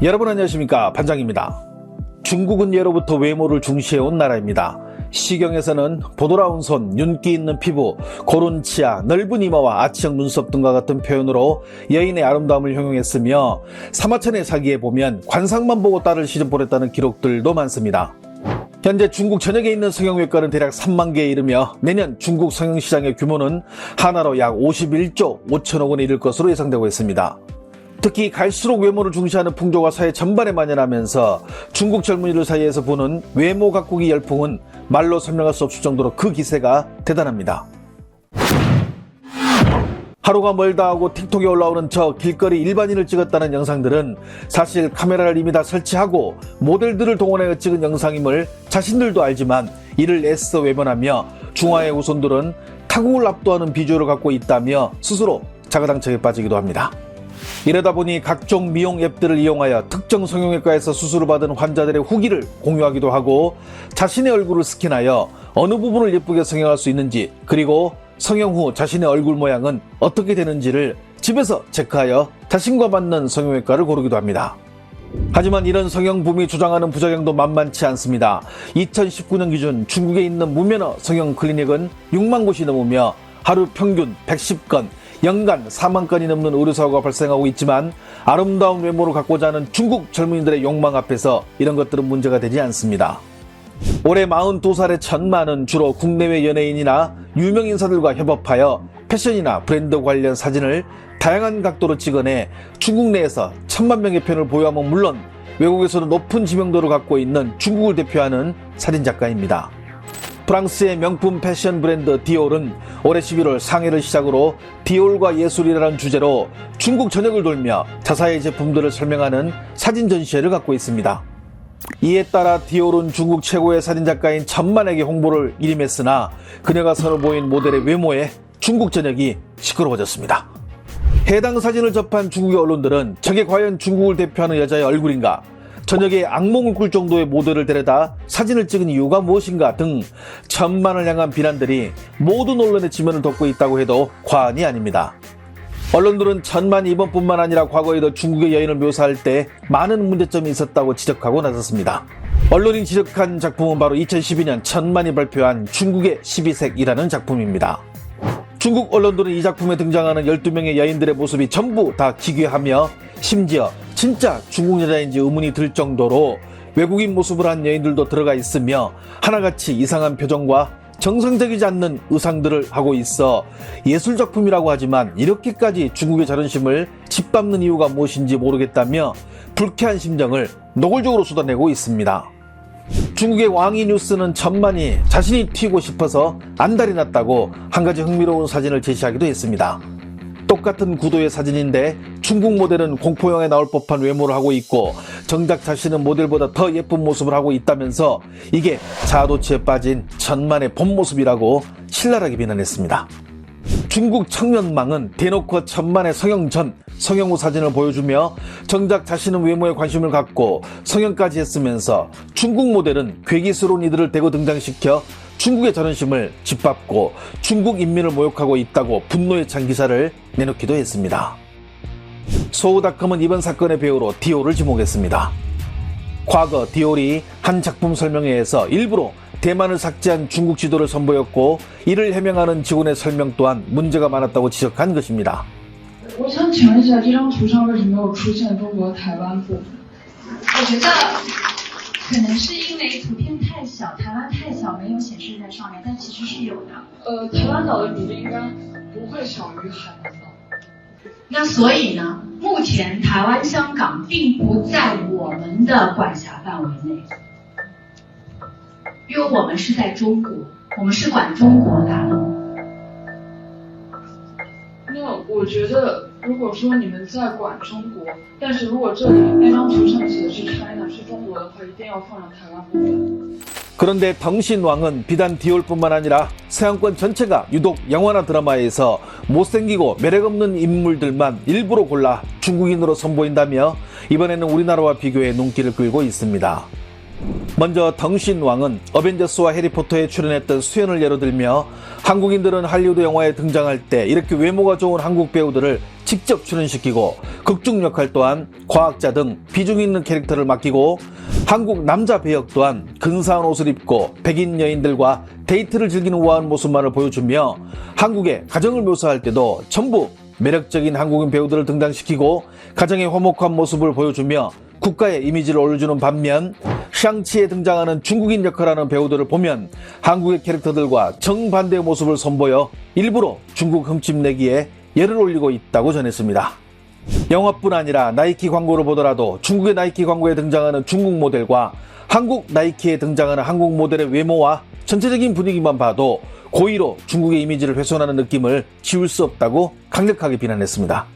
여러분 안녕하십니까 반장입니다. 중국은 예로부터 외모를 중시해온 나라입니다. 시경에서는 보드라운 손, 윤기 있는 피부, 고른 치아, 넓은 이마와 아치형 눈썹 등과 같은 표현으로 여인의 아름다움을 형용했으며 사마천의 사기에 보면 관상만 보고 딸을 시집 보냈다는 기록들도 많습니다. 현재 중국 전역에 있는 성형외과는 대략 3만 개에 이르며 내년 중국 성형시장의 규모는 하나로 약 51조 5천억 원에 이를 것으로 예상되고 있습니다. 특히 갈수록 외모를 중시하는 풍조가 사회 전반에 만연하면서 중국 젊은이들 사이에서 보는 외모 가꾸기 열풍은 말로 설명할 수 없을 정도로 그 기세가 대단합니다. 하루가 멀다 하고 틱톡에 올라오는 저 길거리 일반인을 찍었다는 영상들은 사실 카메라를 이미 다 설치하고 모델들을 동원하여 찍은 영상임을 자신들도 알지만 이를 애써 외면하며 중화의 후손들은 타국을 압도하는 비주얼을 갖고 있다며 스스로 자가당착에 빠지기도 합니다. 이러다 보니 각종 미용 앱들을 이용하여 특정 성형외과에서 수술을 받은 환자들의 후기를 공유하기도 하고 자신의 얼굴을 스캔하여 어느 부분을 예쁘게 성형할 수 있는지 그리고 성형 후 자신의 얼굴 모양은 어떻게 되는지를 집에서 체크하여 자신과 맞는 성형외과를 고르기도 합니다. 하지만 이런 성형 붐이 조장하는 부작용도 만만치 않습니다. 2019년 기준 중국에 있는 무면허 성형 클리닉은 6만 곳이 넘으며 하루 평균 110건, 연간 4만 건이 넘는 의료사고가 발생하고 있지만 아름다운 외모를 갖고자 하는 중국 젊은이들의 욕망 앞에서 이런 것들은 문제가 되지 않습니다. 올해 42살의 천만은 주로 국내외 연예인이나 유명 인사들과 협업하여 패션이나 브랜드 관련 사진을 다양한 각도로 찍어내 중국 내에서 천만 명의 팬을 보유하면 물론 외국에서도 높은 지명도를 갖고 있는 중국을 대표하는 사진작가입니다. 프랑스의 명품 패션 브랜드 디올은 올해 11월 상해를 시작으로 디올과 예술이라는 주제로 중국 전역을 돌며 자사의 제품들을 설명하는 사진 전시회를 갖고 있습니다. 이에 따라 디올은 중국 최고의 사진작가인 천만에게 홍보를 일임했으나 그녀가 선을 보인 모델의 외모에 중국 전역이 시끄러워졌습니다. 해당 사진을 접한 중국의 언론들은 저게 과연 중국을 대표하는 여자의 얼굴인가? 저녁에 악몽을 꿀 정도의 모델을 데려다 사진을 찍은 이유가 무엇인가 등 천만을 향한 비난들이 모든 언론의 지면을 덮고 있다고 해도 과언이 아닙니다. 언론들은 천만이 이번뿐만 아니라 과거에도 중국의 여인을 묘사할 때 많은 문제점이 있었다고 지적하고 나섰습니다. 언론이 지적한 작품은 바로 2012년 천만이 발표한 중국의 12색이라는 작품입니다. 중국 언론들은 이 작품에 등장하는 12명의 여인들의 모습이 전부 다 기괴하며 심지어 진짜 중국 여자인지 의문이 들 정도로 외국인 모습을 한 여인들도 들어가 있으며 하나같이 이상한 표정과 정상적이지 않는 의상들을 하고 있어 예술작품이라고 하지만 이렇게까지 중국의 자존심을 짓밟는 이유가 무엇인지 모르겠다며 불쾌한 심정을 노골적으로 쏟아내고 있습니다. 중국의 왕이 뉴스는 천만이 자신이 튀고 싶어서 안달이 났다고 한 가지 흥미로운 사진을 제시하기도 했습니다. 똑같은 구도의 사진인데 중국 모델은 공포영화에 나올 법한 외모를 하고 있고 정작 자신은 모델보다 더 예쁜 모습을 하고 있다면서 이게 자아도취에 빠진 천만의 본 모습이라고 신랄하게 비난했습니다. 중국 청년망은 대놓고 천만의 성형 전, 성형 후 사진을 보여주며 정작 자신은 외모에 관심을 갖고 성형까지 했으면서 중국 모델은 괴기스러운 이들을 대거 등장시켜 중국의 자존심을 짓밟고 중국 인민을 모욕하고 있다고 분노에 찬 기사를 내놓기도 했습니다. 소우닷컴은 이번 사건의 배우로 디올을 지목했습니다. 과거 디올이 한 작품 설명회에서 일부러 대만을 삭제한 중국 지도를 선보였고 이를 해명하는 직원의 설명 또한 문제가 많았다고 지적한 것입니다. 我想请问一下，这张图上为什么没有出现中国台湾部分？我觉得 可能是因为图片太小，台湾太小，没有显示在上面，但其实是有的。呃，台湾岛的比例应该不会小于海南岛。那所以呢，目前台湾、香港并不在我们的管辖范围内，因为我们是在中国，我们是管中国大陆。那我觉得，如果说你们在管中国，但是如果这里那张图上写的是 China 是中国的话， 그런데 당신 왕은 비단 디올뿐만 아니라 서양권 전체가 유독 영화나 드라마에서 못생기고 매력없는 인물들만 일부러 골라 중국인으로 선보인다며 이번에는 우리나라와 비교해 눈길을 끌고 있습니다. 먼저 덩신 왕은 어벤져스와 해리포터에 출연했던 수연을 예로 들며 한국인들은 할리우드 영화에 등장할 때 이렇게 외모가 좋은 한국 배우들을 직접 출연시키고 극중 역할 또한 과학자 등 비중 있는 캐릭터를 맡기고 한국 남자 배역 또한 근사한 옷을 입고 백인 여인들과 데이트를 즐기는 우아한 모습만을 보여주며 한국의 가정을 묘사할 때도 전부 매력적인 한국인 배우들을 등장시키고 가정의 화목한 모습을 보여주며 국가의 이미지를 올려주는 반면 샹치에 등장하는 중국인 역할하는 배우들을 보면 한국의 캐릭터들과 정반대의 모습을 선보여 일부러 중국 흠집내기에 예를 올리고 있다고 전했습니다. 영화뿐 아니라 나이키 광고를 보더라도 중국의 나이키 광고에 등장하는 중국 모델과 한국 나이키에 등장하는 한국 모델의 외모와 전체적인 분위기만 봐도 고의로 중국의 이미지를 훼손하는 느낌을 지울 수 없다고 강력하게 비난했습니다.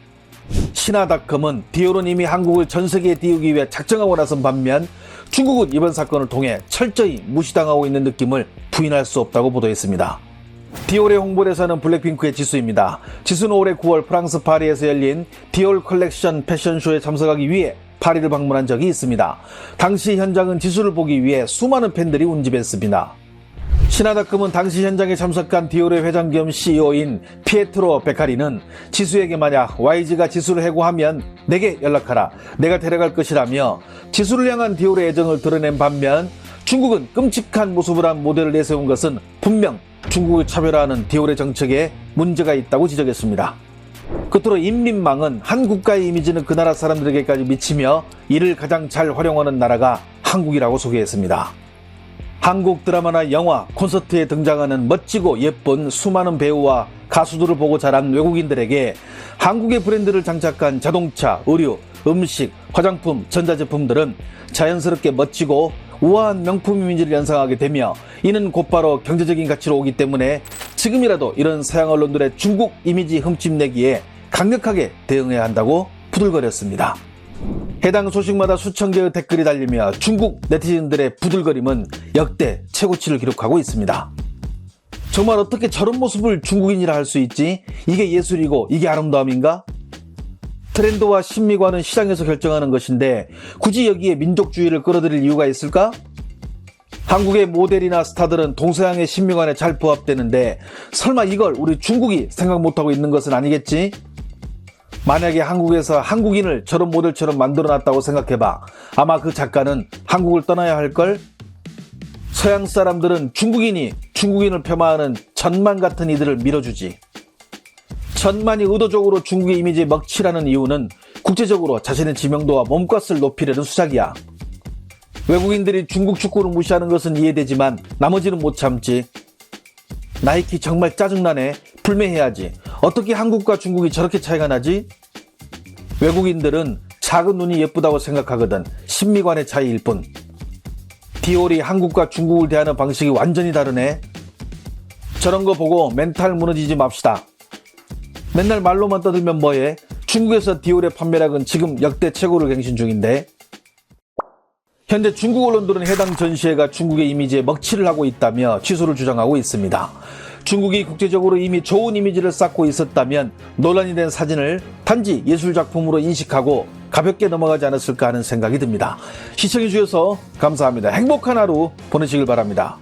신화닷컴은 디올은 이미 한국을 전 세계에 띄우기 위해 작정하고 나선 반면 중국은 이번 사건을 통해 철저히 무시당하고 있는 느낌을 부인할 수 없다고 보도했습니다. 디올의 홍보대사는 블랙핑크의 지수입니다. 지수는 올해 9월 프랑스 파리에서 열린 디올 컬렉션 패션쇼에 참석하기 위해 파리를 방문한 적이 있습니다. 당시 현장은 지수를 보기 위해 수많은 팬들이 운집했습니다. 신하닷컴은 당시 현장에 참석한 디올의 회장 겸 CEO인 피에트로 베카리는 지수에게 만약 YG가 지수를 해고하면 내게 연락하라. 내가 데려갈 것이라며 지수를 향한 디올의 애정을 드러낸 반면 중국은 끔찍한 모습을 한 모델을 내세운 것은 분명 중국을 차별화하는 디올의 정책에 문제가 있다고 지적했습니다. 끝으로 인민망은 한 국가의 이미지는 그 나라 사람들에게까지 미치며 이를 가장 잘 활용하는 나라가 한국이라고 소개했습니다. 한국 드라마나 영화, 콘서트에 등장하는 멋지고 예쁜 수많은 배우와 가수들을 보고 자란 외국인들에게 한국의 브랜드를 장착한 자동차, 의류, 음식, 화장품, 전자제품들은 자연스럽게 멋지고 우아한 명품 이미지를 연상하게 되며 이는 곧바로 경제적인 가치로 오기 때문에 지금이라도 이런 서양 언론들의 중국 이미지 흠집내기에 강력하게 대응해야 한다고 부들거렸습니다. 해당 소식마다 수천 개의 댓글이 달리며 중국 네티즌들의 부들거림은 역대 최고치를 기록하고 있습니다. 정말 어떻게 저런 모습을 중국인이라 할 수 있지? 이게 예술이고 이게 아름다움인가? 트렌드와 심미관은 시장에서 결정하는 것인데 굳이 여기에 민족주의를 끌어들일 이유가 있을까? 한국의 모델이나 스타들은 동서양의 신미관에 잘 부합되는데 설마 이걸 우리 중국이 생각 못하고 있는 것은 아니겠지? 만약에 한국에서 한국인을 저런 모델처럼 만들어 놨다고 생각해봐. 아마 그 작가는 한국을 떠나야 할걸? 서양 사람들은 중국인이 중국인을 폄하하는 천만 같은 이들을 밀어주지. 천만이 의도적으로 중국의 이미지에 먹칠하는 이유는 국제적으로 자신의 지명도와 몸값을 높이려는 수작이야. 외국인들이 중국 축구를 무시하는 것은 이해되지만 나머지는 못 참지. 나이키 정말 짜증나네. 불매해야지. 어떻게 한국과 중국이 저렇게 차이가 나지? 외국인들은 작은 눈이 예쁘다고 생각하거든. 심미관의 차이일 뿐. 디올이 한국과 중국을 대하는 방식이 완전히 다르네. 저런 거 보고 멘탈 무너지지 맙시다. 맨날 말로만 떠들면 뭐해? 중국에서 디올의 판매량은 지금 역대 최고를 갱신 중인데. 현재 중국 언론들은 해당 전시회가 중국의 이미지에 먹칠을 하고 있다며 취소를 주장하고 있습니다. 중국이 국제적으로 이미 좋은 이미지를 쌓고 있었다면 논란이 된 사진을 단지 예술작품으로 인식하고 가볍게 넘어가지 않았을까 하는 생각이 듭니다. 시청해주셔서 감사합니다. 행복한 하루 보내시길 바랍니다.